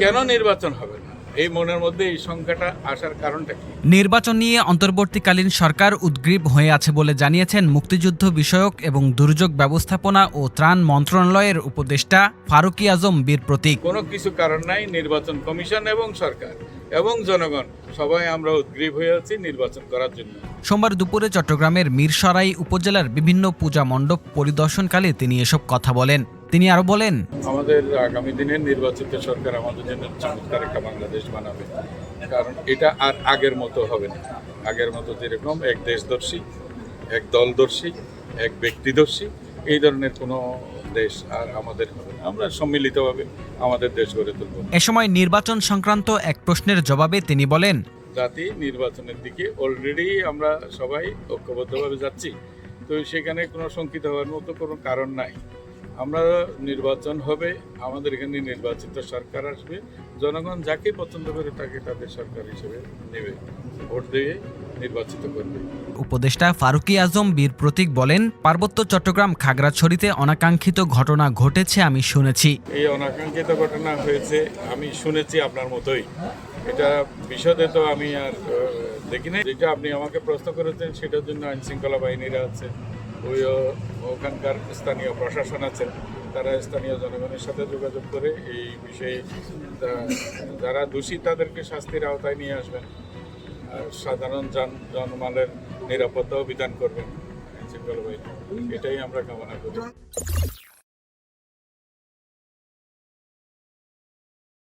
কেন নির্বাচন হবে না? এই মনের মধ্যে এই সংখ্যাটা আসার কারণটা কি? নির্বাচন নিয়ে অন্তর্বর্তীকালীন সরকার উদ্গ্রীব হয়ে আছে বলে জানিয়েছেন মুক্তিযুদ্ধ বিষয়ক এবং দুর্যোগ ব্যবস্থাপনা ও ত্রাণ মন্ত্রণালয়ের উপদেষ্টা ফারুকি আজম বীর প্রতীক। কোনো কিছু কারণ নাই নির্বাচন কমিশন এবং সরকার এবং জনগণ সবাই আমরা উদ্গ্রীব হয়ে আছি নির্বাচন করার জন্য। সোমবার দুপুরে চট্টগ্রামের মিরসরাই উপজেলার বিভিন্ন পূজা মণ্ডপ পরিদর্শনকালে তিনি এসব কথা বলেন। তিনি আরও বলেন আমাদের আগামী দিনের নির্বাচিত সরকার আমাদের জন্য চমৎকার একটা বাংলাদেশ বানাবে। কারণ এটা আর আগের মতো হবে না। আগের মতো যেরকম এক দেশদর্শী এক দলদর্শী এক ব্যক্তিদর্শী এই ধরনের কোনো দেশ আর আমাদের হবে না। আমরা সম্মিলিতভাবে আমাদের দেশ গড়ে তুলব এ সময় নির্বাচন সংক্রান্ত এক প্রশ্নের জবাবে তিনি বলেন জাতি নির্বাচনের দিকে অলরেডি আমরা সবাই ঐক্যবদ্ধভাবে যাচ্ছি। তো সেখানে কোনো শঙ্কিত হওয়ার মতো কোনো কারণ নাই। আমরা নির্বাচন হবে আমাদের এখানে নির্বাচিত সরকার আসবে। জনগণ যাকে পছন্দ করে তাকে তাদের সরকার হিসেবে নেবে ভোট দিয়ে নির্বাচিত করবে। উপদেষ্টা ফারুকি আজম বীর প্রতীক বলেন পার্বত্য চট্টগ্রাম খাগড়াছড়িতে অনাকাঙ্ক্ষিত ঘটনা ঘটেছে আমি শুনেছি। এই অনাকাঙ্ক্ষিত ঘটনা হয়েছে আমি শুনেছি আপনার মতোই। এটা বিশদে তো আমি আর দেখি নাই যেটা আপনি আমাকে প্রশ্ন করেছেন সেটার জন্য আইন শৃঙ্খলা বাহিনীরা আছে। ওই ওখানকার স্থানীয় প্রশাসন আছে, তারা স্থানীয় জনগণের সাথে যোগাযোগ করে এই বিষয়ে যারা দোষী তাদেরকে শাস্তির আওতায় নিয়ে আসবেন। আর সাধারণ জন, জনমালের নিরাপত্তাও বিধান করবেন। এটাই আমরা কামনা করি।